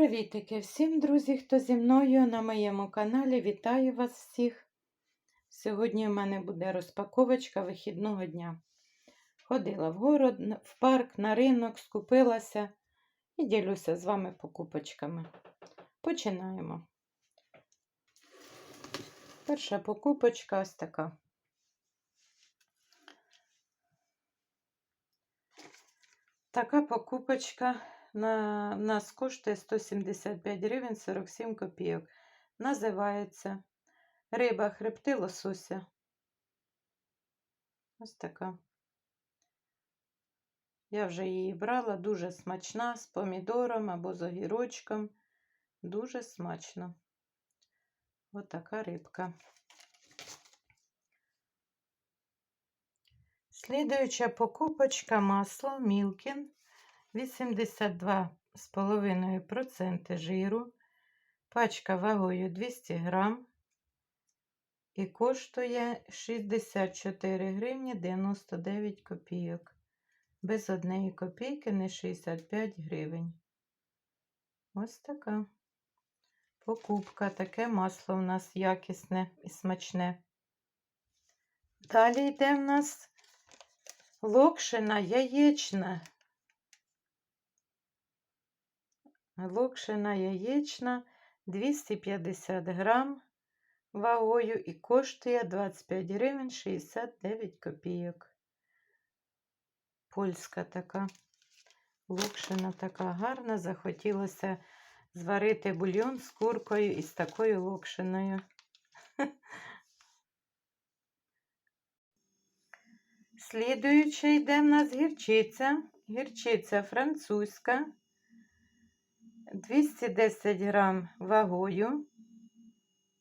Привітики всім, друзі, хто зі мною на моєму каналі. Вітаю вас всіх. Сьогодні у мене буде розпаковочка вихідного дня. Ходила в город, в парк, на ринок, скупилася і ділюся з вами покупочками. Починаємо. Перша покупочка ось така. Така покупочка на нас коштує 175 гривень 47 копійок. Називається риба хребти лосося. Ось така. Я вже її брала, дуже смачна, з помідором або з огірочком. Дуже смачно. Ось така рибка. Слідуюча покупочка масло Мілкін 82,5% жиру. Пачка вагою 200 грам і коштує 64 гривні 99 копійок. Без однієї копійки не 65 гривень. Ось така покупка. Таке масло у нас якісне і смачне. Далі йде в нас локшина яєчна. Локшина яєчна 250 грам вагою і коштує 25 гривень 69 копійок. Польська така локшина така гарна. Захотілося зварити бульйон з куркою і з такою локшиною. Слідуюча йде в нас гірчиця. Гірчиця французька. 210 грам вагою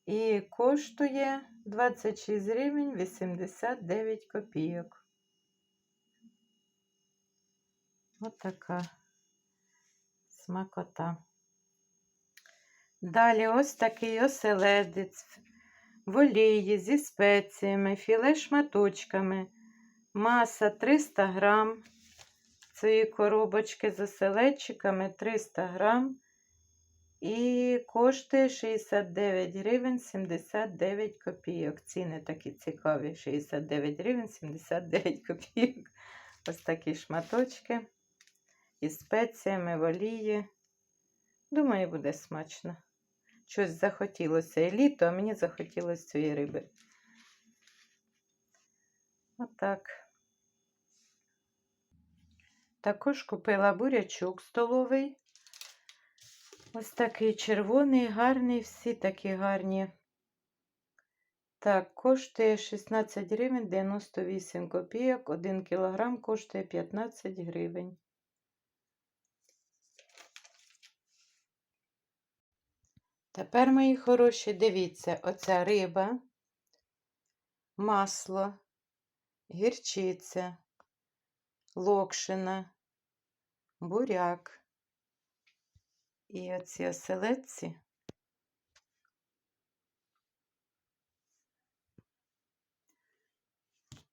і коштує 26 гривень 89 копійок. Ось така смакота. Далі ось такий оселедець в олії зі спеціями, філе шматочками, маса 300 грам. Цієї коробочки з оселедчиками 300 грам і коштує 69 гривень 79 копійок. Ціни такі цікаві: 69 гривень 79 копійок. Ось такі шматочки із спеціями в олії. Думаю, буде смачно. Щось захотілося і літо, а мені захотілося цієї риби. Отак. Також купила бурячок столовий. Ось такий червоний, гарний, всі такі гарні. Так, коштує 16 гривень 98 копійок. 1 кілограм коштує 15 гривень. Тепер, мої хороші, дивіться, оця риба, масло, гірчиця, локшина, буряк і оці оселедці.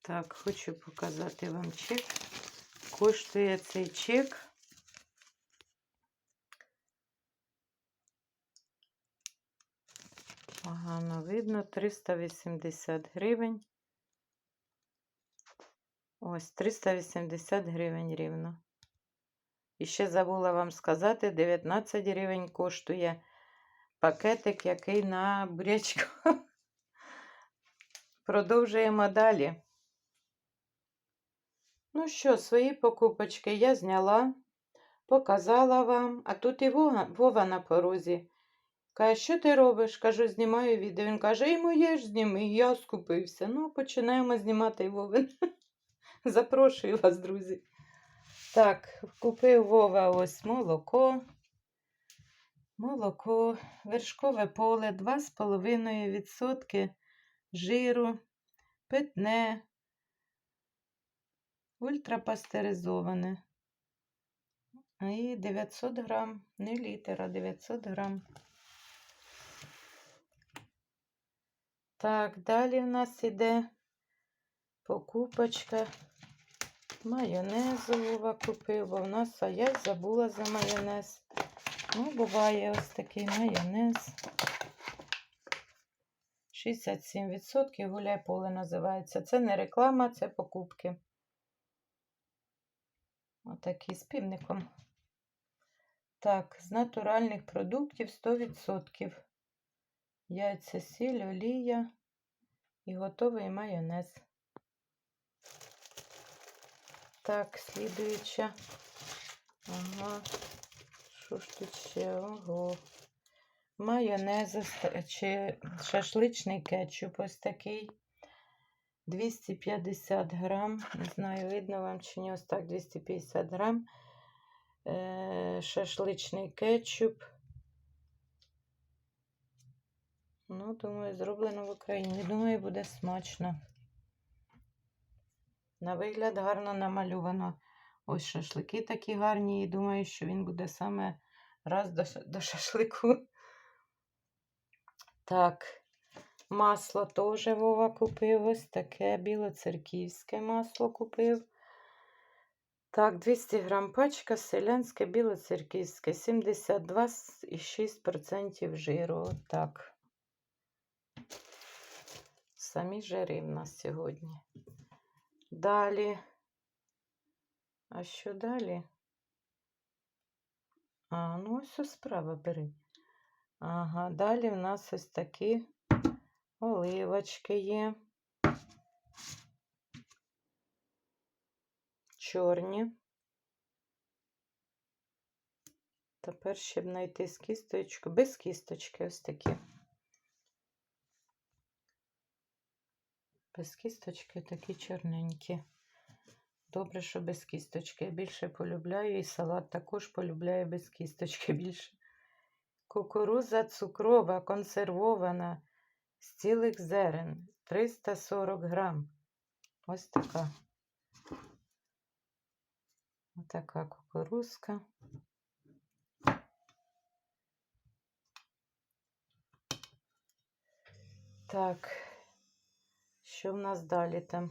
Так, хочу показати вам чек. Коштує цей чек. Погано видно 380 гривень. Ось 380 гривень рівно. І ще забула вам сказати, 19 гривень коштує пакетик, який на бурячку. Продовжуємо далі. Ну що, свої покупочки я зняла, показала вам, а тут і Вова, Вова на порозі. Каже, що ти робиш? Кажу, знімаю відео. Він каже, і моє ж зніми, і я скупився. Ну, починаємо знімати Вовин. Запрошую вас, друзі. Так, купив Вова ось молоко. Молоко, вершкове поле, 2,5% жиру, питне, ультрапастеризоване. І 900 грам, не літр, а 900 грам. Так, далі в нас іде покупочка майонезу Вова купив, бо в нас, а я забула за майонез. Ну, буває ось такий майонез. 67% гуляй поле називається. Це не реклама, це покупки. Отакий з півником. Так, з натуральних продуктів 100%. Яйця, сіль, олія і готовий майонез. Так, слідуюча. Ага. Що ж тут ще? Ого. Майонез чи шашличний кетчуп ось такий. 250 грам. Не знаю, видно вам чи ні, ось так 250 грам. Шашличний кетчуп. Ну, думаю, зроблено в Україні. Думаю, буде смачно. На вигляд гарно намальовано. Ось шашлики такі гарні, і думаю, що він буде саме раз до, до шашлику. Так, масло теж Вова купив. Ось таке білоцерківське масло купив. Так, 200 грам пачка, селянське білоцерківське, 72,6% жиру. Отак. Самі жири в нас сьогодні. Далі. А що далі? А, ну ось ось справа бери. Ага, далі в нас ось такі оливочки є. Чорні. Тепер щоб знайти з кісточку, без кісточки ось такі. Без кісточки такі чорненькі. Добре, що без кісточки. Я більше полюбляю і салат також полюбляю без кісточки більше. Кукуруза цукрова, консервована з цілих зерен 340 грам. Ось така. Ось така кукурузка. Так, що в нас далі там?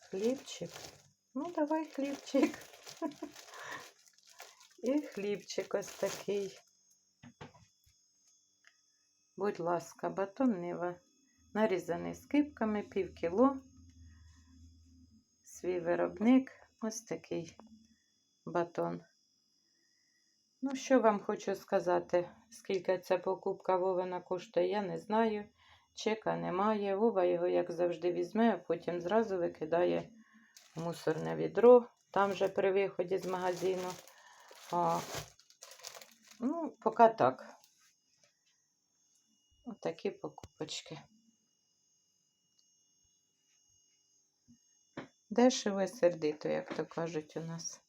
Хлібчик. Ну, давай хлібчик. І хлібчик ось такий. Будь ласка, батон нива. Нарізаний скипками пів кіло. Свій виробник. Ось такий батон. Ну, що вам хочу сказати, скільки ця покупка Вовина коштує, я не знаю. Чека немає. Вова його, як завжди, візьме, а потім зразу викидає мусорне відро, там же при виході з магазину. А, ну, поки так. Отакі покупочки. Дешево і сердито, як то кажуть у нас.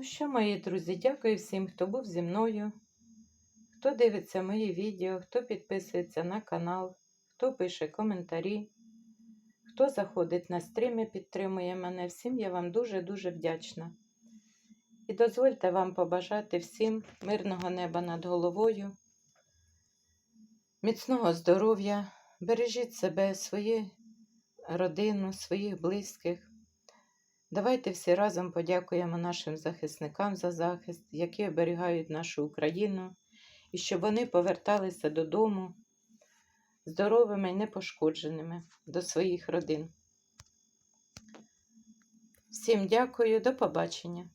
Ну що, мої друзі, дякую всім, хто був зі мною, хто дивиться мої відео, хто підписується на канал, хто пише коментарі, хто заходить на стріми, підтримує мене. Всім я вам дуже-дуже вдячна. І дозвольте вам побажати всім мирного неба над головою, міцного здоров'я, бережіть себе, свою родину, своїх близьких. Давайте всі разом подякуємо нашим захисникам за захист, які оберігають нашу Україну, і щоб вони поверталися додому здоровими і непошкодженими до своїх родин. Всім дякую, до побачення!